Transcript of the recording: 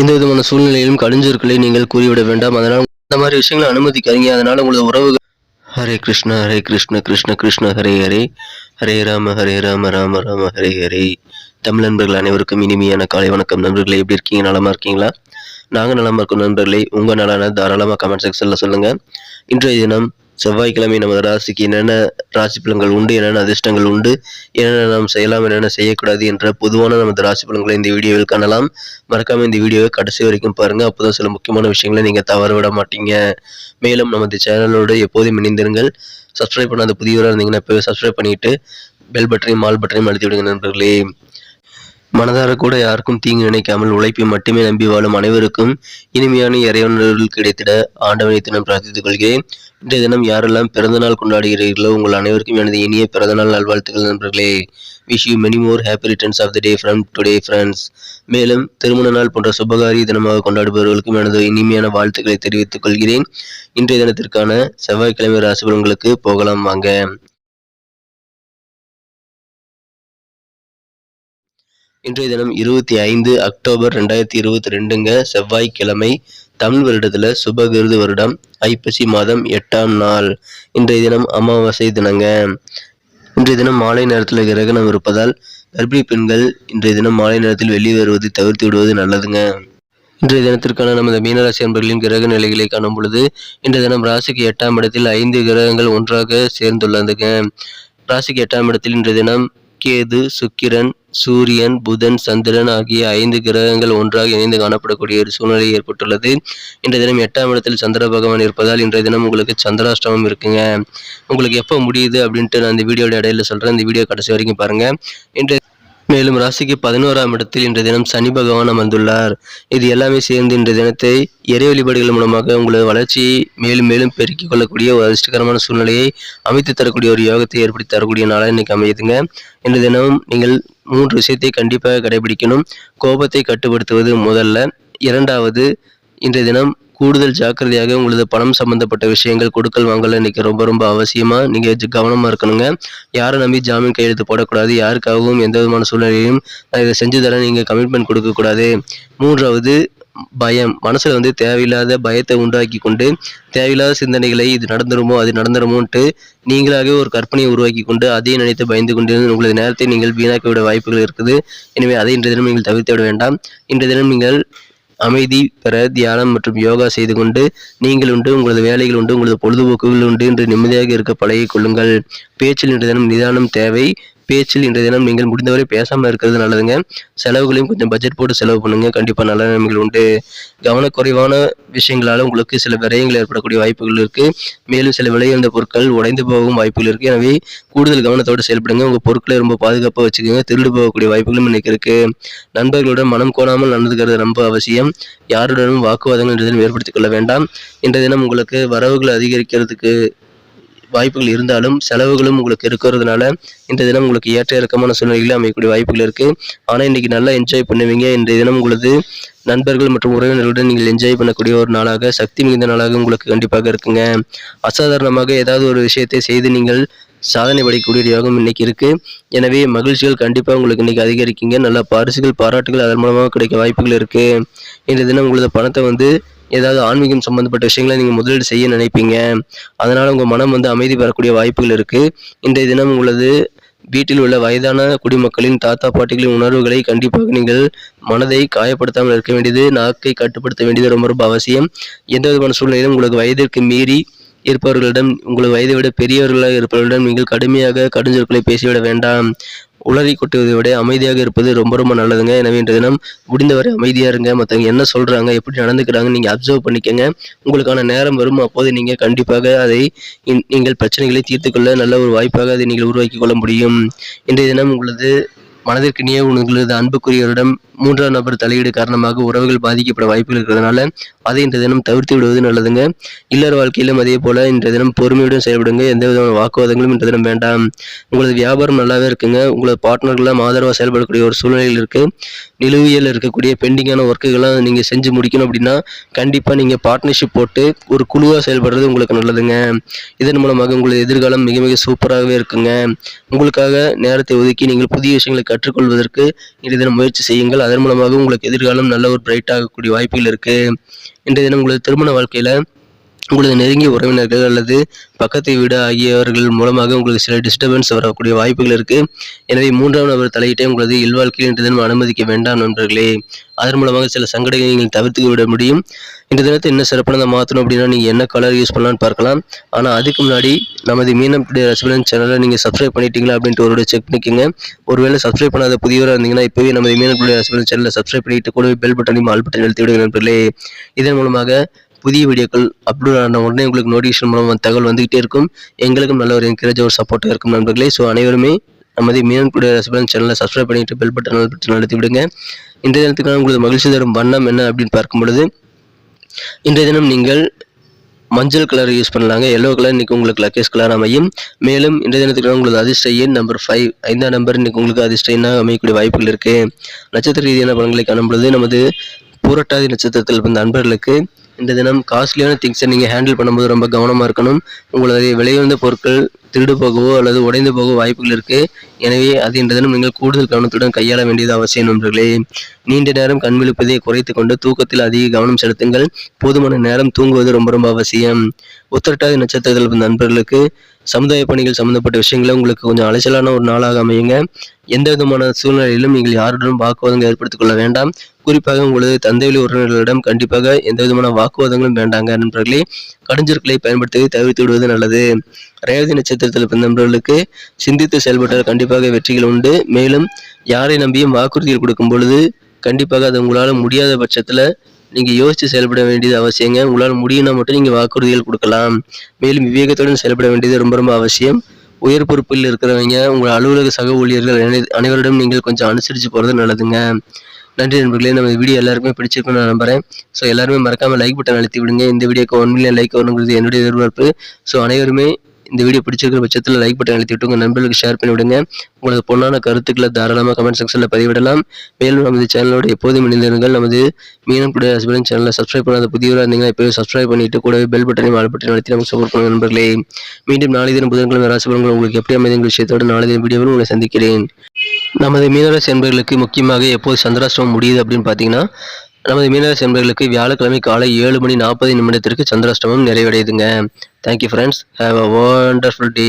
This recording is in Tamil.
எந்த விதமான சூழ்நிலையிலும் கடிஞ்சொற்களை நீங்கள் கூறிவிட வேண்டாம். அதனால் அந்த மாதிரி விஷயங்களை அனுமதிக்காதீங்க. அதனால உங்களது உறவுகள் ஹரே கிருஷ்ண ஹரே கிருஷ்ண கிருஷ்ண கிருஷ்ண ஹரே ஹரே. ஹரே ராம ஹரே ராம ராம ராம ஹரே ஹரே. தமிழ் நண்பர்கள் அனைவருக்கும் இனிமையான காலை வணக்கம். நண்பர்களே எப்படி இருக்கீங்க? நலமா இருக்கீங்களா? நாங்கள் நலமா இருக்கும் நண்பர்களே. உங்கள் நலான தாராளமாக கமெண்ட் செக்ஷனில் சொல்லுங்கள் இன்றைய தினம் செவ்வாய்க்கிழமை நமது ராசிக்கு என்னென்ன ராசி பலன்கள் உண்டு என்னென்ன அதிர்ஷ்டங்கள் உண்டு என்னென்ன நாம் செய்யலாம் என்னென்ன செய்யக்கூடாது என்ற பொதுவான நமது ராசி பலன்களை இந்த வீடியோவில் காணலாம். மறக்காம இந்த வீடியோவை கடைசி வரைக்கும் பாருங்க. அப்போதான் சில முக்கியமான விஷயங்களை நீங்க தவற விட மாட்டீங்க. மேலும் நமது சேனலோடு எப்போதும் இணைந்திருங்கள். சப்ஸ்கிரைப் பண்ணாத புதியவராக இருந்தீங்கன்னா இப்போவே சப்ஸ்கிரைப் பண்ணிட்டு பெல் பட்டனையும் மால் பட்டனையும் அழுத்தி விடுங்க நண்பர்களே. மனதார கூட யாருக்கும் தீங்கு நினைக்காமல் உழைப்பை மட்டுமே நம்பி வாழும் அனைவருக்கும் இனிமையான இறைவனர்கள் கிடைத்திட ஆண்டவனை தினம் பிரார்த்தித்துக் கொள்கிறேன். இன்றைய தினம் யாரெல்லாம் பிறந்தநாள் கொண்டாடுகிறீர்களோ உங்கள் அனைவருக்கும் எனது இனிய பிறந்தநாள் நல்வாழ்த்துக்கள் நண்பர்களே. Wish you many more happy returns of the day from today friends மேலும் திருமண நாள் போன்ற சுபகாரிய தினமாக கொண்டாடுபவர்களுக்கும் எனது இனிமையான வாழ்த்துக்களை தெரிவித்துக் கொள்கிறேன். இன்றைய தினத்திற்கான செவ்வாய்க்கிழமை ராசிபலன்களுக்கு போகலாம் வாங்க. இன்றைய தினம் இருபத்தி ஐந்து அக்டோபர் ரெண்டாயிரத்தி இருபத்தி ரெண்டுங்க செவ்வாய்க்கிழமை தமிழ் வருடத்தில் சுபகிருது வருடம் ஐப்பசி மாதம் எட்டாம் நாள். இன்றைய தினம் அமாவாசை தினங்க. இன்றைய தினம் மாலை நேரத்தில் கிரகணம் இருப்பதால் கர்ப்பிணி பெண்கள் இன்றைய தினம் மாலை நேரத்தில் வெளியே வருவதை தவிர்த்து விடுவது நல்லதுங்க. இன்றைய தினத்திற்கான நமது மீனராசி அன்பர்களின் கிரக நிலைகளை காணும் பொழுது இன்றைய தினம் ராசிக்கு எட்டாம் இடத்தில் ஐந்து கிரகங்கள் ஒன்றாக சேர்ந்துள்ளதுங்க. ராசிக்கு எட்டாம் இடத்தில் இன்றைய தினம் கேது சுக்கிரன் சூரியன் புதன் சந்திரன் ஆகிய ஐந்து கிரகங்கள் ஒன்றாக இணைந்து காணப்படக்கூடிய ஒரு சூழ்நிலை ஏற்பட்டுள்ளது. இன்றைய தினம் எட்டாம் இடத்தில் சந்திர பகவான் இருப்பதால் இன்றைய தினம் உங்களுக்கு சந்திராஷ்டமம் இருக்குங்க. உங்களுக்கு எப்போ முடியுது அப்படின்ட்டு நான் இந்த வீடியோட இடையில சொல்கிறேன் இந்த வீடியோ கடைசி வரைக்கும் பாருங்க. இன்றைய மேலும் ராசிக்கு பதினோராம் இடத்தில் இன்றைய தினம் சனி பகவான் அமர்ந்துள்ளார். இது எல்லாமே சேர்ந்து இன்றைய தினத்தை இறை வழிபாடுகள் மூலமாக உங்களது வளர்ச்சியை மேலும் மேலும் பெருக்கிக் கொள்ளக்கூடிய ஒரு அதிர்ஷ்டகரமான சூழ்நிலையை அமைத்து தரக்கூடிய ஒரு யோகத்தை ஏற்படுத்தி தரக்கூடிய நாளாக இன்னைக்கு அமையுதுங்க. இன்றைய தினம் நீங்கள் மூன்று விஷயத்தை கண்டிப்பாக கடைபிடிக்கணும். கோபத்தை கட்டுப்படுத்துவது முதல்ல. இரண்டாவது இன்றைய தினம் கூடுதல் ஜாக்கிரதையாக உங்களது பணம் சம்பந்தப்பட்ட விஷயங்கள் கொடுக்கல் வாங்கல இன்றைக்கி ரொம்ப ரொம்ப அவசியமாக நீங்கள் ஜ- இருக்கணுங்க. யாரை நம்பி ஜாமீன் கையெழுத்து போடக்கூடாது யாருக்காகவும் எந்த விதமான சூழ்நிலையும் நான் இதை செஞ்சு தரேன் நீங்கள் கமிட்மெண்ட் கொடுக்கக்கூடாது. மூன்றாவது பயம். மனசில் வந்து தேவையில்லாத பயத்தை உண்டாக்கி கொண்டு தேவையில்லாத சிந்தனைகளை இது நடந்துருமோ அது நடந்துருமோன்ட்டு நீங்களாகவே ஒரு கற்பனையை உருவாக்கி கொண்டு அதையும் நினைத்து பயந்து கொண்டிருந்து உங்களது நேரத்தை நீங்கள் வீணாக்க விட வாய்ப்புகள் இருக்குது. எனவே அதை இன்றைய தினம் நீங்கள் தவிர்த்து விட வேண்டாம். இன்றைய தினம் நீங்கள் அமைதி பெற தியானம் மற்றும் யோகா செய்து கொண்டு நீங்கள் உண்டு உங்களது வேலைகள் உண்டு உங்களது பொழுதுபோக்குகள் உண்டு என்று நிம்மதியாக இருக்க பழகிக் கொள்ளுங்கள். பேச்சில் இன்றைய நிதானம் தேவை. பேச்சில் இன்றைய தினம் நீங்கள் முடிந்தவரை பேசாமல் இருக்கிறது நல்லதுங்க. செலவுகளையும் கொஞ்சம் பட்ஜெட் போட்டு செலவு பண்ணுங்க. கண்டிப்பாக நல்ல நிலைமைகள் உண்டு. கவனக்குறைவான விஷயங்களால் உங்களுக்கு சில விரயங்கள் ஏற்படக்கூடிய வாய்ப்புகள் இருக்கு. மேலும் சில விலையுயர்ந்த பொருட்கள் உடைந்து போகும் வாய்ப்புகள் இருக்கு. எனவே கூடுதல் கவனத்தோடு செயல்படுங்க. உங்கள் பொருட்களை ரொம்ப பாதுகாப்பாக வச்சுக்கோங்க. திருடு போகக்கூடிய வாய்ப்புகளும் இன்னைக்கு இருக்கு. நண்பர்களுடன் மனம் கோணாமல் நடந்துக்கிறது ரொம்ப அவசியம். யாருடனும் வாக்குவாதங்கள் ஏற்படுத்திக் கொள்ள வேண்டாம். இன்றைய தினம் உங்களுக்கு வரவுகள் அதிகரிக்கிறதுக்கு வாய்ப்புகள் இருந்தாலும் செலவுகளும் உங்களுக்கு இருக்கிறதுனால இந்த தினம் உங்களுக்கு ஏற்ற இறக்கமான சூழ்நிலைகளில் அமையக்கூடிய வாய்ப்புகள் இருக்குது ஆனால் இன்றைக்கி நல்லா என்ஜாய் பண்ணுவீங்க. இன்றைய தினம் உங்களது நண்பர்கள் மற்றும் உறவினர்களுடன் நீங்கள் என்ஜாய் பண்ணக்கூடிய ஒரு நாளாக சக்தி மிகுந்த நாளாக உங்களுக்கு கண்டிப்பாக இருக்குங்க. அசாதாரணமாக ஏதாவது ஒரு விஷயத்தை செய்து நீங்கள் சாதனை படைக்கக்கூடிய யோகம் இன்னைக்கு இருக்கு. எனவே மகிழ்ச்சிகள் கண்டிப்பாக உங்களுக்கு இன்னைக்கு அதிகரிக்குங்க. நல்ல பரிசுகள் பாராட்டுகள் அதன் மூலமாக கிடைக்க வாய்ப்புகள் இருக்கு. இந்த தினம் உங்களது பணத்தை வந்து ஏதாவது ஆன்மீகம் சம்மந்தப்பட்ட விஷயங்களை நீங்கள் முதலீடு செய்ய நினைப்பீங்க. அதனால் உங்கள் மனம் வந்து அமைதி பெறக்கூடிய வாய்ப்புகள் இருக்குது இன்றைய தினம் உங்களது வீட்டில் உள்ள வயதான குடிமக்களின் தாத்தா பாட்டிகளின் உணர்வுகளை கண்டிப்பாக நீங்கள் மனதை காயப்படுத்தாமல் இருக்க வேண்டியது நாக்கை கட்டுப்படுத்த வேண்டியது ரொம்ப ரொம்ப அவசியம். எந்த விதமான சூழ்நிலையிலும் உங்களுக்கு வயதிற்கு மீறி இருப்பவர்களிடம் உங்களுக்கு வயதை விட பெரியவர்களாக இருப்பவர்களிடம் நீங்கள் கடுமையாக கடுஞ்சொற்களை பேசிவிட வேண்டாம். உளறி கொட்டுவதை விட அமைதியாக இருப்பது ரொம்ப ரொம்ப நல்லதுங்க. எனவே இன்றைய தினம் முடிந்தவரை அமைதியாக இருங்க. மற்றவங்க என்ன சொல்கிறாங்க எப்படி நடந்துக்கிறாங்க நீங்கள் அப்சர்வ் பண்ணிக்கங்க. உங்களுக்கான நேரம் வரும். அப்போது நீங்கள் கண்டிப்பாக அதை நீங்கள் பிரச்சனைகளை தீர்த்து கொள்ள நல்ல ஒரு வாய்ப்பாக அதை நீங்கள் உருவாக்கி கொள்ள முடியும். இன்றைய தினம் உங்களது மனதிற்கு நீ உங்களது அன்புக்குரியவரிடம் மூன்றாம் நபர் தலையீடு காரணமாக உறவுகள் பாதிக்கப்பட வாய்ப்புகள் இருக்கிறதுனால அதை இன்றைய தினம் தவிர்த்து விடுவது நல்லதுங்க. இல்லற வாழ்க்கையிலும் அதே போல இன்றைய தினம் பொறுமையுடன் செயல்படுங்க. எந்த விதமான வாக்குவாதங்களும் இன்றைய தினம் வேண்டாம். உங்களது வியாபாரம் நல்லாவே இருக்குங்க. உங்களது பார்ட்னர்கள்லாம் ஆதரவாக செயல்படக்கூடிய ஒரு சூழ்நிலையில் இருக்கு. நிலுவையில் இருக்கக்கூடிய பெண்டிங்கான ஒர்க்குகள்லாம் நீங்கள் செஞ்சு முடிக்கணும் அப்படின்னா கண்டிப்பாக நீங்கள் பார்ட்னர்ஷிப் போட்டு ஒரு குழுவாக செயல்படுறது உங்களுக்கு நல்லதுங்க. இதன் மூலமாக உங்களது எதிர்காலம் மிக மிக சூப்பராகவே இருக்குங்க. உங்களுக்காக நேரத்தை ஒதுக்கி நீங்கள் புதிய விஷயங்களுக்கு கற்றுக்கொள்வதற்கு இன்றைய தினம் முயற்சி செய்யுங்கள். அதன் மூலமாக உங்களுக்கு எதிர்காலம் நல்ல ஒரு பிரைட் ஆகக்கூடிய வாய்ப்புகள் இருக்குது இன்றைய தினம் உங்களது திருமண வாழ்க்கையில் உங்களது நெருங்கிய உறவினர்கள் அல்லது பக்கத்தை வீடு ஆகியவர்கள் மூலமாக உங்களுக்கு சில டிஸ்டர்பன்ஸ் வரக்கூடிய வாய்ப்புகள் இருக்கு. எனவே மூன்றாம் நபர் தலையிட்டே உங்களது இல்வாழ்க்கையில் இன்று தினம் அனுமதிக்க வேண்டாம் நண்பர்களே. அதன் மூலமாக சில சங்கடங்களை நீங்கள் தவிர்த்து விட முடியும். இந்த தினத்தை என்ன சிறப்பானதாக மாற்றணும் அப்படின்னா நீங்கள் என்ன கலர் யூஸ் பண்ணலான்னு பார்க்கலாம். ஆனால் அதுக்கு முன்னாடி நமது மீனம் ரசிகன் சேனலை நீங்கள் சப்ஸ்கிரைப் பண்ணிட்டீங்களா அப்படின்ட்டு ஒரு செக் பண்ணிக்கோங்க. ஒருவேளை சப்ஸ்கிரைப் பண்ணாத புதியவராக இருந்தீங்கன்னா இப்போவே நமது மீனம் ரசிகன் சேனலை சப்ஸ்கிரைப் பண்ணிட்டு கூடவே பெல் பட்டனையும் ஆல் பட்டன் அழுத்தி விடுங்க நண்பர்களே. இதன் மூலமாக புதிய வீடியோக்கள் அப்லோட் ஆன உடனே உங்களுக்கு நோட்டிஃபிகேஷன் மூலமாக தகவல் வந்துகிட்டே இருக்கும். எங்களுக்கும் நல்ல ஒரு என்கரேஜ் ஒரு சப்போர்ட்டாக இருக்கும் நண்பர்களே. ஸோ அனைவருமே நமது மீனன் கூட ரசிபலன் சேனலை சப்ஸ்கிரைப் பண்ணிட்டு பெல் பட்டன் பட்டன் நடத்தி விடுங்க. இந்த தினத்துக்கான உங்களுக்கு மகிழ்ச்சி தரும் வண்ணம் என்ன அப்படின்னு பார்க்கும் பொழுது இன்றைய தினம் நீங்கள் மஞ்சள் கலர் யூஸ் பண்ணலாங்க. எல்லோ கலர் இன்றைக்கி உங்களுக்கு லக்கேஸ் கலர் அமையும். மேலும் இன்றைய தினத்துக்கு உங்களுக்கு அதிர்ஷ்ட எண் நம்பர் ஃபைவ் ஐந்தாம் நம்பர் இன்றைக்கு உங்களுக்கு அதிர்ஷ்ட எண்ணாக அமையக்கூடிய வாய்ப்புகள் இருக்குது நட்சத்திர ரீதியான பலன்களை காணும் பொழுது நமது பூரட்டாதி நட்சத்திரத்தில் பிறந்த நண்பர்களுக்கு இந்த தினம் காஸ்ட்லியான திங்ஸை நீங்கள் ஹேண்டில் பண்ணும்போது ரொம்ப கவனமாக இருக்கணும். உங்களது விலையுயர்ந்த பொருட்கள் திருடு போகவோ அல்லது உடைந்து போகவோ வாய்ப்புகள் இருக்குது எனவே அது இந்த தினம் நீங்கள் கூடுதல் கவனத்துடன் கையாள வேண்டியது அவசியம் நண்பர்களே. நீண்ட நேரம் கண் விழிப்பதை குறைத்து கொண்டு தூக்கத்தில் அதிக கவனம் செலுத்துங்கள். போதுமான நேரம் தூங்குவது ரொம்ப ரொம்ப அவசியம். உத்திரட்டாதி நட்சத்திரத்தில் நண்பர்களுக்கு சமுதாய பணிகள் சம்பந்தப்பட்ட விஷயங்களை உங்களுக்கு கொஞ்சம் அலைச்சலான ஒரு நாளாக அமையுங்க. எந்த விதமான சூழ்நிலையிலும் நீங்கள் யாருடனும் வாக்குவாதங்கள் ஏற்படுத்திக் கொள்ள வேண்டாம். குறிப்பாக உங்களது தந்தைவழி உறவினர்களிடம் கண்டிப்பாக எந்த விதமான வாக்குவாதங்களும் வேண்டாங்க நண்பர்களே. கடுஞ்சொற்களை பயன்படுத்துவதை தவிர்த்து விடுவது நல்லது. ரேவதி நட்சத்திரத்தில் பிறந்த நண்பர்களுக்கு சிந்தித்து செயல்பட்டால் கண்டிப்பாக வெற்றிகள் உண்டு. மேலும் யாரை நம்பியும் வாக்குறுதிகள் கொடுக்கும் பொழுது கண்டிப்பாக அது உங்களால் முடியாத பட்சத்தில் நீங்கள் யோசித்து செயல்பட வேண்டியது அவசியங்க. உங்களால் முடியும்னா மட்டும் நீங்கள் வாக்குறுதிகள் கொடுக்கலாம். மேலும் விவேகத்துடன் செயல்பட வேண்டியது ரொம்ப ரொம்ப அவசியம். உயர் பொறுப்பில் இருக்கிறவங்க உங்கள் அலுவலக சக ஊழியர்கள் அனை- அனைவரிடம் நீங்கள் கொஞ்சம் அனுசரித்து போகிறது நல்லதுங்க. நன்றி நண்பர்களே. நம்ம வீடியோ எல்லாருமே பிடிச்சிருக்குன்னு நான் நம்புறேன். ஸோ எல்லாருமே மறக்காமல் லைக் பட்டன் அழுத்தி விடுங்க. இந்த வீடியோக்கு ஒன் மில்லியன் லைக் வரணுங்கிறது என்னுடைய எதிர்பார்ப்பு ஸோ அனைவருமே இந்த வீடியோ பிடிச்சிருக்கிற பட்சத்தில் லைக் பட்டன் அழுத்தி விட்டு உங்கள் நண்பர்களுக்கு ஷேர் பண்ணி விடுங்க. உங்களது பொண்ணான கருத்துக்களை தாராளமாக கமெண்ட் செக்ஷனில் பதிவிடலாம். மேலும் நமது சேனலோட எப்போதும் இணைந்திருங்கள். நமது மீனம் கூட ஹஸ்பண்ட் சேனலை சப்ஸ்கிரைப் பண்ணாத புதியவராக இருந்தீங்கன்னா இப்போவே சப்ஸ்கிரைப் பண்ணிட்டு கூடவே பெல் பட்டனையும் ஆல் பட்டன் அழுத்தி நமக்கு சப்போர்ட் பண்ணுங்க நண்பர்களே. மீண்டும் நாளை தினம் புதன்கிழமை ராசிபலன்கள் உங்களுக்கு எப்படி அமைதிங்கிற விஷயத்தோடு நாளை தினம் வீடியோவில் உங்களை சந்திக்கிறேன். நமது மீனராசி என்பர்களுக்கு முக்கியமாக எப்போது சந்திராசிரமம் முடியுது அப்படின்னு பார்த்தீங்கன்னா நமது மீனராசி என்பவர்களுக்கு வியாழக்கிழமை காலை ஏழு மணி நாற்பது நிமிடத்திற்கு சந்திராஷ்டமம் நிறைவடையுதுங்க. Thank you friends have a wonderful day